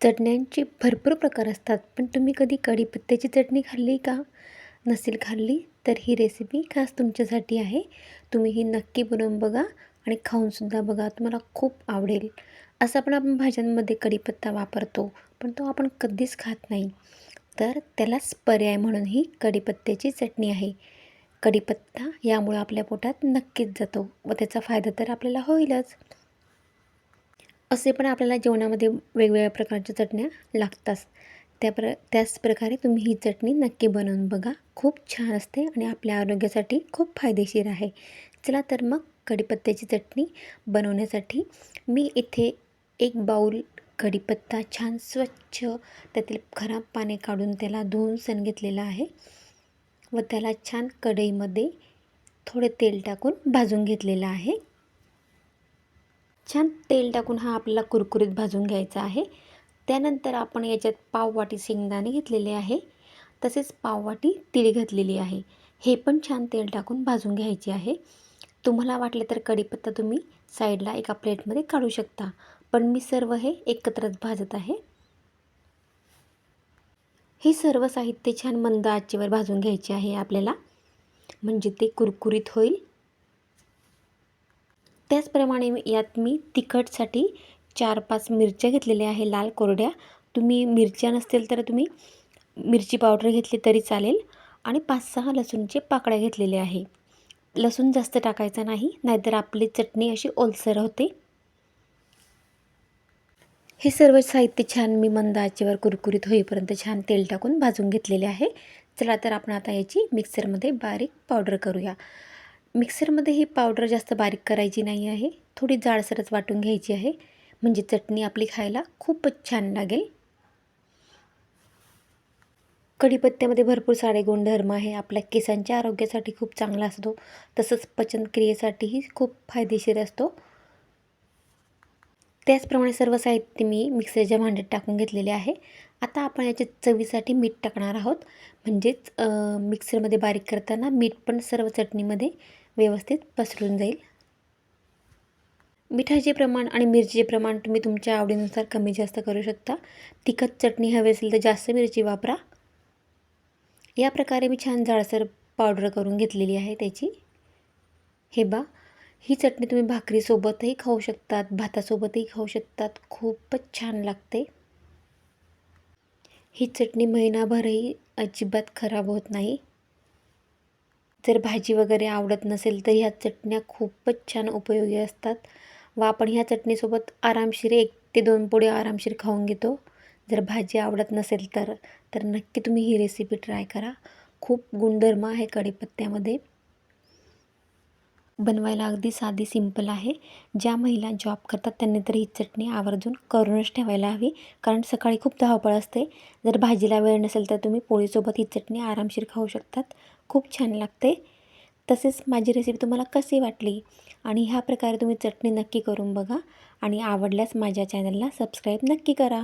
चटण्यांचे भरपूर प्रकार असतात. पण तुम्ही कधी कढीपत्त्याची चटणी खाल्ली का? नसेल खाल्ली तर ही रेसिपी खास तुमच्यासाठी आहे. तुम्ही ही नक्की बनवून बघा आणि खाऊनसुद्धा बघा. तुम्हाला खूप आवडेल. असं पण आपण भाज्यांमध्ये कढीपत्ता वापरतो पण तो आपण कधीच खात नाही. तर त्यालाच पर्याय म्हणून ही कढीपत्त्याची चटणी आहे. कढीपत्ता यामुळं आपल्या पोटात नक्कीच जातो व त्याचा फायदा तर आपल्याला होईलच. असे पण आपल्याला जेवणामध्ये वेगवेगळ्या प्रकारच्या चटण्या लागतात. त्या प्र त्याच प्रकारे तुम्ही ही चटणी नक्की बनवून बघा. खूप छान असते आणि आपल्या आरोग्यासाठी खूप फायदेशीर आहे. चला तर मग कढीपत्त्याची चटणी बनवण्यासाठी मी इथे एक बाऊल कढीपत्ता छान स्वच्छ त्यातील खराब पाणी काढून त्याला धुवून सण घेतलेला आहे व त्याला छान कढईमध्ये थोडे तेल टाकून भाजून घेतलेलं आहे. छान तेल टाकून हा आपल्याला कुरकुरीत भाजून घ्यायचा आहे. त्यानंतर आपण याच्यात पाववाटी शेंगदाणे घेतलेले आहे. तसेच पाववाटी तिळ घातलेली आहे. हे पण छान तेल टाकून भाजून घ्यायचे आहे. तुम्हाला वाटले तर कढीपत्ता तुम्ही साईडला एका प्लेटमध्ये काढू शकता. पण मी सर्व हे एकत्रच भाजत आहे. हे सर्व साहित्य छान मंद आचेवर भाजून घ्यायचे आहे आपल्याला. म्हणजे ते कुरकुरीत होईल. त्याचप्रमाणे यात मी तिखटसाठी चार पाच मिरच्या घेतलेल्या आहे लाल कोरड्या. तुम्ही मिरच्या नसतील तर तुम्ही मिरची पावडर घेतली तरी चालेल. आणि पाच सहा लसूणचे पाकळ्या घेतलेल्या आहे. लसूण जास्त टाकायचा नाही नाहीतर आपली चटणी अशी ओलसर होते. हे सर्व साहित्य छान मी मंद आचेवर कुरकुरीत होईपर्यंत छान तेल टाकून भाजून घेतलेले आहे. चला तर आपण आता याची मिक्सरमध्ये बारीक पावडर करूया. मिक्सरमध्ये ही पावडर जास्त बारीक करायची नाही आहे. थोडी जाडसरच वाटून घ्यायची आहे. म्हणजे चटणी आपली खायला खूपच छान लागेल. कढीपत्त्यामध्ये भरपूर सारे गुणधर्म आहे. आपल्या केसांच्या आरोग्यासाठी खूप चांगला असतो. तसंच पचनक्रियेसाठीही खूप फायदेशीर असतो. त्याचप्रमाणे सर्व साहित्य मी मिक्सरच्या भांड्यात टाकून घेतलेले आहे. आता आपण याच्या चवीसाठी मीठ टाकणार आहोत. म्हणजेच मिक्सरमध्ये बारीक करताना मीठ पण सर्व चटणीमध्ये व्यवस्थित पसरून जाईल. मिठाचे प्रमाण आणि मिरचीचे प्रमाण तुम्ही तुमच्या आवडीनुसार कमी जास्त करू शकता. तिखट चटणी हवी असेल तर जास्त मिरची वापरा. या प्रकारे मी छान जाडसर पावडर करून घेतलेली आहे त्याची. हे बा ही चटणी तुम्ही भाकरीसोबतही खाऊ शकतात भातासोबतही खाऊ शकतात. खूपच छान लागते. ही चटणी महिनाभरही अजिबात खराब होत नाही. जर भाजी वगैरे आवडत नसेल तर ह्या चटण्या खूपच छान उपयोगी असतात व आपण ह्या चटणीसोबत आरामशीर एक ते दोन पोळे आरामशीर खाऊन घेतो. जर भाजी आवडत नसेल तर तर नक्की तुम्ही ही रेसिपी ट्राय करा. खूप गुणधर्म आहे कढीपत्त्यामध्ये. बनवायला अगदी साधी सिंपल आहे. ज्या महिला जॉब करतात त्यांनी तर ही चटणी आवर्जून करूनच ठेवायला हवी. कारण सकाळी खूप धावपळ असते. जर भाजीला वेळ नसेल तर तुम्ही पोळीसोबत ही चटणी आरामशीर खाऊ शकतात. खूप छान लागते. तसेच माझी रेसिपी तुम्हाला कशी वाटली? आणि ह्या प्रकारे तुम्ही चटणी नक्की करून बघा. आणि आवडल्यास माझ्या चॅनलला सबस्क्राईब नक्की करा.